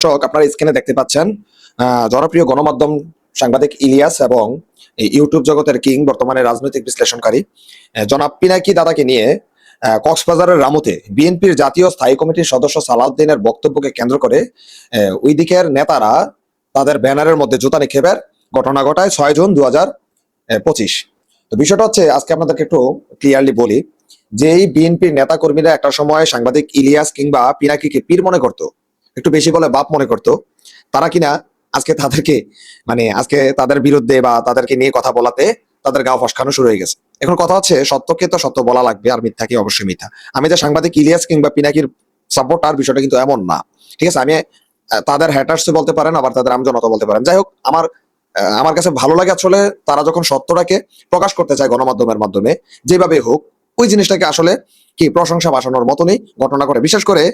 দর্শক, আপনারা স্ক্রিনে দেখতে পাচ্ছেন জনপ্রিয় গণমাধ্যম সাংবাদিক ইলিয়াস এবং ইউটিউব জগতের কিং, বর্তমানে রাজনৈতিক বিশ্লেষণকারী। জনাব পিনাকি দাদাকে নিয়ে কক্সবাজারের রামুতে বিএনপির জাতীয় স্থায়ী কমিটির সদস্য সালাউদ্দিনের বক্তব্যকে কেন্দ্র করে ওই দিকের নেতারা তাদের ব্যানারের মধ্যে জুতা নিক্ষেপের ঘটনা ঘটায় ছয় জুন দু পঁচিশ। তো বিষয়টা হচ্ছে, আজকে আপনাদেরকে একটু ক্লিয়ারলি বলি যে এই বিএনপির নেতা কর্মীরা একটা সময় সাংবাদিক ইলিয়াস কিংবা পিনাকিকে পীর মনে করতো একটু বেশি বলে বাপ মনে করতো, তারা কিনা আজকে তাদেরকে মানে আজকে তাদের বিরুদ্ধে বা তাদেরকে নিয়ে কথা বলাতে তাদের গাও ফসকানো শুরু হয়ে গেছে। এখন কথা হচ্ছে, সত্যকে তো সত্য বলা লাগবে আর মিথ্যাকে অবশ্যই মিথ্যা। আমি যে সাংবাদিক ইলিয়াস কিংবা পিনাকির সাপোর্টার বিষয়টা কিন্তু এমন না। ঠিক আছে? আমি তাদের হ্যাটার্স বলতে পারেন, আবার তাদের আমজনতা বলতে পারেন। যাই হোক, আমার আমার কাছে ভালো লাগে আসলে তারা যখন সত্যটাকে প্রকাশ করতে চায় গণমাধ্যমের মাধ্যমে যেভাবে হোক, ওই জিনিসটাকে আসলে কি, প্রশংসা বাসানোর মতনই ঘটনা করে। বিশেষ করে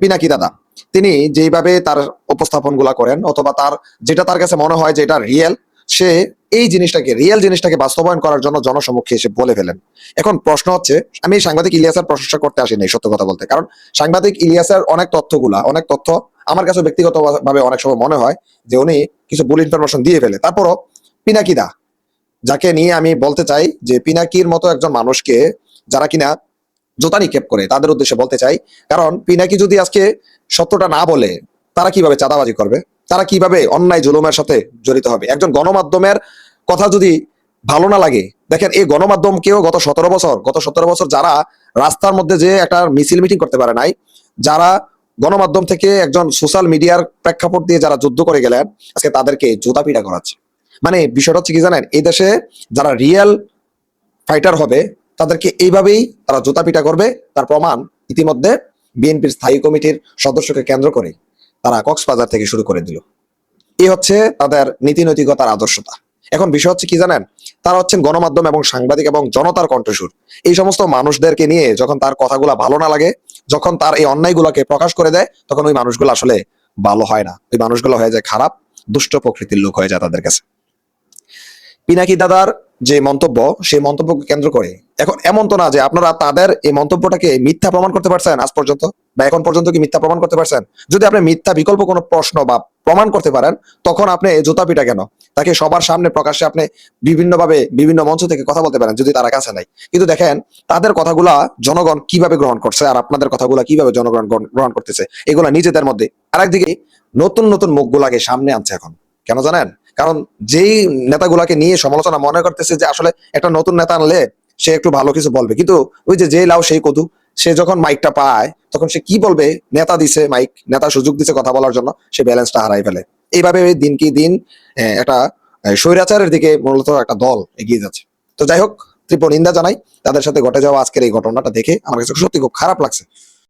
পিনাকি দাদা। তিনি যেইভাবে তার উপস্থাপনগুলা করেন, অথবা তার, যেটা তার কাছে মনে হয় যে এটা রিয়েল সে এই জিনিসটাকে রিয়েল জিনিসটাকে বাস্তবায়ন করার জন্য জনসমক্ষে এসে বলে ফেলেন। এখন প্রশ্ন হচ্ছে, আমি সাংবাদিক ইলিয়াসের প্রশংসা করতে আসিনি, সত্য কথা বলতে। কারণ সাংবাদিক ইলিয়াসের অনেক তথ্যগুলা, অনেক তথ্য আমার কাছে ব্যক্তিগতভাবে অনেক সময় মনে হয় যে উনি কিছু ভুল ইনফরমেশন দিয়ে ফেলে। তারপরও পিনাকিদা যাকে নিয়ে আমি বলতে চাই যে পিনাকির মতো একজন মানুষকে যারা কিনা জোতা নিক্ষেপ করে, তাদের উদ্দেশ্যে বলতে চাই। কারণ পিনাকি যদি আজকে সত্যটা না বলে, তারা কীভাবে চাঁদাবাজি করবে? তারা কীভাবে অন্যায় জুলুমের সাথে জড়িত হবে? একজন গণমাধ্যমের কথা যদি ভালো না লাগে, দেখেন এই গণমাধ্যমকেও গত সতেরো বছর, গত সতেরো বছর যারা রাস্তার মধ্যে যে একটা মিছিল মিটিং করতে পারে নাই, যারা গণমাধ্যম থেকে একজন সোশ্যাল মিডিয়ার প্রেক্ষাপট দিয়ে যারা যুদ্ধ করে গেলেন, আজকে তাদেরকে জুতা পিটা করাচ্ছে। মানে বিষয়টা হচ্ছে কি জানেন, এই দেশে যারা রিয়েল ফাইটার হবে তাদেরকে এইভাবেই তারা জুতা পিটা করবে। তার প্রমাণ ইতিমধ্যে বিএনপির স্থায়ী কমিটির সদস্যকে কেন্দ্র করে তারা কক্সবাজার থেকে শুরু করে দিল। এই হচ্ছে তাদের নীতি নৈতিকতার আদর্শতা। এখন বিষয় হচ্ছে কি জানেন? তারা হচ্ছেন গণমাধ্যম এবং সাংবাদিক এবং জনতার কণ্ঠস্বর। এই সমস্ত মানুষদেরকে নিয়ে যখন তার কথাগুলা ভালো না লাগে, যখন তার এই অন্যায়গুলোকে প্রকাশ করে দেয়, তখন ওই মানুষগুলো আসলে ভালো হয় না। ওই মানুষগুলো হয়ে যায় খারাপ, দুষ্ট প্রকৃতির লোক হয়ে যায় তাদের কাছে। পিনাকি দাদার যে মন্তব্য, সেই মন্তব্যকে কেন্দ্র করে। এখন এমন তো না যে আপনারা তাদের এই মন্তব্যটাকে মিথ্যা প্রমাণ করতে পারছেন আজ পর্যন্ত, বা এখন পর্যন্ত কি মিথ্যা প্রমাণ করতে পারছেন? যদি আপনি মিথ্যা বিকল্প কোনো প্রশ্ন বা প্রমাণ করতে পারেন, তখন আপনি এই জুতা পিটা কেন? তাকে সবার সামনে প্রকাশ্যে আপনি বিভিন্নভাবে বিভিন্ন মঞ্চ থেকে কথা বলতে পারেন, যদি তারা কাছে নাই কিন্তু দেখেন, তাদের কথাগুলা জনগণ কীভাবে গ্রহণ করছে আর আপনাদের কথাগুলা কীভাবে জনগণ গ্রহণ- গ্রহণ করতেছে, এগুলা নিজেদের মধ্যে। আরেকদিকে, নতুন নতুন মুখগুলাকে সামনে আনছে এখন। কেন জানেন? কারণ যেই নেতাগুলাকে নিয়ে সমালোচনা মনে করতেছে যে আসলে একটা নতুন নেতা আনলে সে একটু ভালো কিছু বলবে। কিন্তু ওই যে যে লাউ, সেই কদু, সে যখন মাইকটা পায়, তখন সে কি বলবে? নেতা দিছে মাইক, নেতা সুযোগ দিছে কথা বলার জন্য, সে ব্যালেন্সটা হারাই ফেলে। এইভাবে দিন কি দিন একটা স্বৈরাচারের দিকে মূলত একটা দল এগিয়ে যাচ্ছে। তো যাই হোক, তীব্র নিন্দা জানাই। তাদের সাথে ঘটে যাওয়া আজকের এই ঘটনাটা দেখে আমার কাছে সত্যি খুব খারাপ লাগছে।